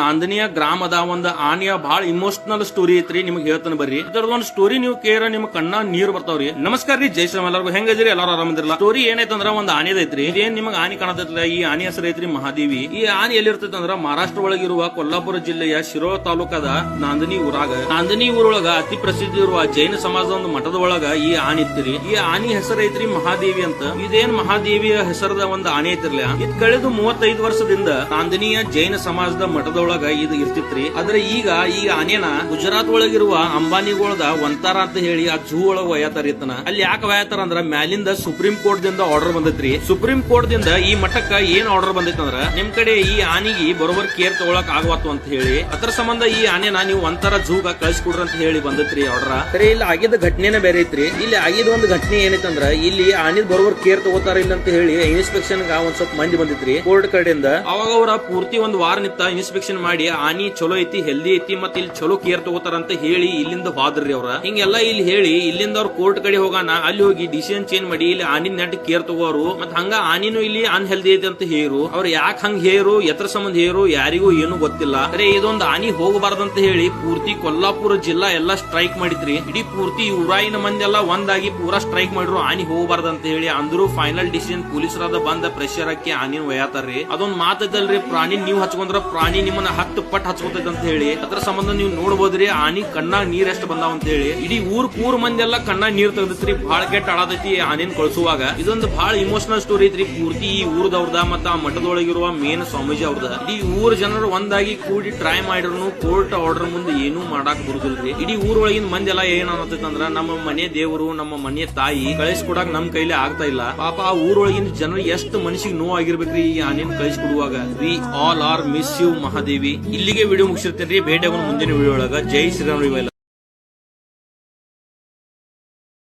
ನಾಂದನಿಯ ಗ್ರಾಮದ ಒಂದು ಆನೆಯ ಬಹಳ ಇಮೋಷನಲ್ ಸ್ಟೋರಿ ಐತ್ರಿ, ನಿಮ್ಗೆ ಹೇಳ್ತಾನೆ ಬರ್ರಿ. ಇದರದ ಒಂದು ಸ್ಟೋರಿ ನೀವು ಕೇರ ನಿಮ್ ಕಣ್ಣ ನೀರು ಬರ್ತಾವ್ರಿ. ನಮಸ್ಕಾರ ರೀ ಜೈ ಶ್ರೀರಾಮ್. ಎಲ್ಲರಿಗೂ ಹೆಂಗದಿರಿ? ಎಲ್ಲರೂ ಆರಾಮದಿರಲ್ಲ? ಸ್ಟೋರಿ ಏನೈತಂದ್ರ ಒಂದು ಆನೆದ ಐತ್ರಿ ಇದೇನ್ ನಿಮ್ಗೆ ಆನೆ ಕಾಣತೈತ್ರಿ? ಈ ಆನೆ ಹೆಸರು ಐತ್ರಿ ಮಹಾದೇವಿ. ಈ ಆನೆ ಎಲ್ಲಿರ್ತೈತೆ ಅಂದ್ರ ಮಹಾರಾಷ್ಟ್ರ ಒಳಗಿರುವ ಕೊಲ್ಲಾಪುರ ಜಿಲ್ಲೆಯ ಶಿರೋ ತಾಲೂಕದ ನಾಂದನಿ ಊರಾಗ. ನಾಂದನಿ ಊರೊಳಗ ಅತಿ ಪ್ರಸಿದ್ಧಿ ಇರುವ ಜೈನ ಸಮಾಜದ ಒಂದು ಮಠದ ಒಳಗ ಈ ಆನೆ ಇತ್ತಿರಿ ಈ ಆನೆ ಹೆಸರು ಐತ್ರಿ ಮಹಾದೇವಿ ಅಂತ. ಇದೇನ್ ಮಹಾದೇವಿಯ ಹೆಸರದ ಒಂದು ಆನೆ ಐತಿರ್ಲ ಇದ್ ಕಳೆದು ಮೂವತ್ತೈದು ವರ್ಷದಿಂದ ನಾಂದನಿಯ ಜೈನ ಸಮಾಜದ ಮಠದೊಳಗ ಇದು ಇರ್ತಿತ್ರಿ. ಆದ್ರೆ ಈಗ ಈ ಆನೆನ ಗುಜರಾತ್ ಒಳಗಿರುವ ಅಂಬಾನಿಗೊಳದ ಒಂತಾರ ಅಂತ ಹೇಳಿ ಆ ಝೂ ಒಳಗ ಒಯ್ಯತಾರ ಇತ್ತನ ಅಲ್ಲಿ ಯಾಕೆ ಒಯ್ಯತಾರ ಅಂದ್ರ ಮ್ಯಾಲಿಂದ ಸುಪ್ರೀಂ ಕೋರ್ಟ್ ದಿಂದ ಆರ್ಡರ್ ಬಂದೈತ್ರಿ. ಸುಪ್ರೀಂ ಕೋರ್ಟ್ ದಿಂದ ಈ ಮಠಕ್ಕ ಏನ್ ಆರ್ಡರ್ ಬಂದೈತಿ ಅಂದ್ರ ನಿಮ್ ಕಡೆ ಈ ಆನಿಗೆ ಬರೋಬರ್ ಕೇರ್ ತಗೊಳಕ್ ಆಗವತ್ತು ಅಂತ ಹೇಳಿ, ಅದರ ಸಂಬಂಧ ಈ ಆನೆನ ನೀವು ಒಂಥರ ಜೂಗ ಕಳ್ಸಿಕೊಡ್ರಿ ಅಂತ ಹೇಳಿ ಬಂದೈತ್ರಿ ಆರ್ಡರ್. ಸರಿ, ಇಲ್ಲಿ ಆಗಿದ ಘಟನೆನೇ ಬೇರೆ ಐತ್ರಿ. ಇಲ್ಲಿ ಆಗಿದ ಒಂದು ಘಟನೆ ಏನೈತಂದ್ರ ಇಲ್ಲಿ ಆನಿದ್ ಬರೋಬರ್ ಕೇರ್ ತಗೋತಾರ ಇಲ್ಲ ಅಂತ ಹೇಳಿ ಇನ್ಸ್ಪೆಕ್ಷನ್ ಒಂದ್ ಸ್ವಲ್ಪ ಮಂದಿ ಬಂದಿತ್ರಿ ಕೋರ್ಟ್ ಕಡೆಯಿಂದ. ಅವಾಗ ಅವರ ಪೂರ್ತಿ ಒಂದ್ ವಾರ ನಿತ್ತ ಇನ್ಸ್ಪೆಕ್ಷನ್ ಮಾಡಿ ಆನಿ ಚಲೋ ಐತಿ ಹೆಲ್ದಿ ಐತಿ ಮತ್ ಇಲ್ಲಿ ಚಲೋ ಕೇರ್ ತಗೋತಾರ ಅಂತ ಹೇಳಿ ಇಲ್ಲಿಂದ ಹೋದ್ರಿ ಅವ್ರ. ಹಿಂಗೆಲ್ಲ ಇಲ್ಲಿ ಹೇಳಿ, ಇಲ್ಲಿಂದ ಅವ್ರ ಕೋರ್ಟ್ ಕಡೆ ಹೋಗಾನ, ಅಲ್ಲಿ ಹೋಗಿ ಡಿಸಿಷನ್ ಚೇಂಜ್ ಮಾಡಿ, ಇಲ್ಲಿ ಆನಿ ನೆಟ್ ಕೇರ್ ತಗೋರು. ಮತ್ ಹಂಗ ಆನಿನೂ ಇಲ್ಲಿ ಅನ್ಹೆಲ್ದಿ ಐತಿ ಅಂತ ಹೇರು. ಅವ್ರ ಯಾಕೆ ಹಂಗ ಹೇರು ಎತ್ರ ಸಂಬಂಧ ಹೇರು, ಯಾರಿಗೂ ಏನು ಗೊತ್ತಿಲ್ಲ. ಅರೆ, ಇದೊಂದು ಆನಿ ಹೋಗಬಾರ್ದಂತ ಹೇಳಿ ಪೂರ್ತಿ ಕೊಲ್ಲಾಪುರ ಜಿಲ್ಲಾ ಎಲ್ಲಾ ಸ್ಟ್ರೈಕ್ ಮಾಡಿದ್ರಿ. ಇಡೀ ಪೂರ್ತಿ ಊರಾಯಿನ ಮಂದಿ ಎಲ್ಲ ಒಂದಾಗಿ ಪೂರಾ ಸ್ಟ್ರೈಕ್ ಮಾಡಿದ್ರು, ಆನಿ ಹೋಗಬಾರ್ದಂತ ಹೇಳಿ ಅಂದ್ರು ಫೈನಲ್ ಡಿಸಿಷನ್ ಪೊಲೀಸರಾದ ಬಂದ ಪ್ರೆಷರ್ ಹಾಕಿ ಆನಿನ ಒಯ್ಯಾತಾರ್ರಿ. ಅದೊಂದ್ ಮಾತದಲ್ರಿ ಪ್ರಾಣಿ ನೀವ್ ಹಚ್ಕೊಂಡ್ರ ಪ್ರಾಣಿ ನಿಮ್ಮನ್ನ ಹತ್ತು ಪಟ್ ಹಚ್ಕೋತೈತೆ ಅಂತ ಹೇಳಿ, ಅದ್ರ ಸಂಬಂಧ ನೀವು ನೋಡ್ಬೋದ್ರಿ, ಆನಿ ಕಣ್ಣಾಗ ನೀರ್ ಎಷ್ಟು ಬಂದಾವ ಅಂತ ಹೇಳಿ. ಇಡೀ ಊರ್ ಕೂರ್ ಮಂದಿ ಎಲ್ಲ ಕಣ್ಣಾಗ ನೀರ್ ತೆಗ್ದೈತ್ರಿ ಬಹಳ ಕೆಟ್ಟ ಆಡದೈತಿ ಆನಿನ್ ಕಳಿಸುವಾಗ. ಇದೊಂದು ಬಹಳ ಇಮೋಷನಲ್ ಸ್ಟೋರಿ ಐತ್ರಿ. ಪೂರ್ತಿ ಈ ಊರ್ದವ್ರದ ಮತ್ತ ಆ ಮಠದೊಳಗಿರುವ ಮೇನ್ ಸ್ವಾಮೀಜಿ ಅವ್ರದ. ಇಡೀ ಊರ್ ಜನರು ಒಂದಾಗಿ ಕೂಡಿ ಟ್ರೈ ಮಾಡಿದ್ರು ಕೋರ್ಟ್ ಆರ್ಡರ್ ಮುಂದೆ ಏನೂ ಮಾಡಾಕ್ ಬರುದಿಲ್ರಿ. ಇಡೀ ಊರೊಳಗಿನ ಮಂದಿ ಎಲ್ಲ ಏನ್ ಅನ್ನತೈತಂದ್ರ ನಮ್ಮ ಮನೆ ದೇವರು, ನಮ್ಮ ಮನೆಯ ತಾಯಿ ಕಳಿಸ್ಕೊಡಕ್ ನಮ್ ಕೈಲಿ ಆಗ್ತಾ ಇಲ್ಲ. ಪಾಪ ಆ ಊರೊಳಗಿನ ಜನರು ಎಷ್ಟು ಮನಸ್ಸಿಗೆ ನೋವು ಆಗಿರ್ಬೇಕ್ರಿ ಈ ಆನೆನ್ ಕಳಿಸ್ಕೊಡುವಾಗ. We all are miss you Mahadevi. ಇಲ್ಲಿಗೆ ವಿಡಿಯೋ ಮುಗಿಸಿರ್ತೇನೆ ಆಗೋಣ ಮುಂದಿನ ವಿಡಿಯೋ ಒಳಗ. ಜೈ ಶ್ರೀರಾಮ್.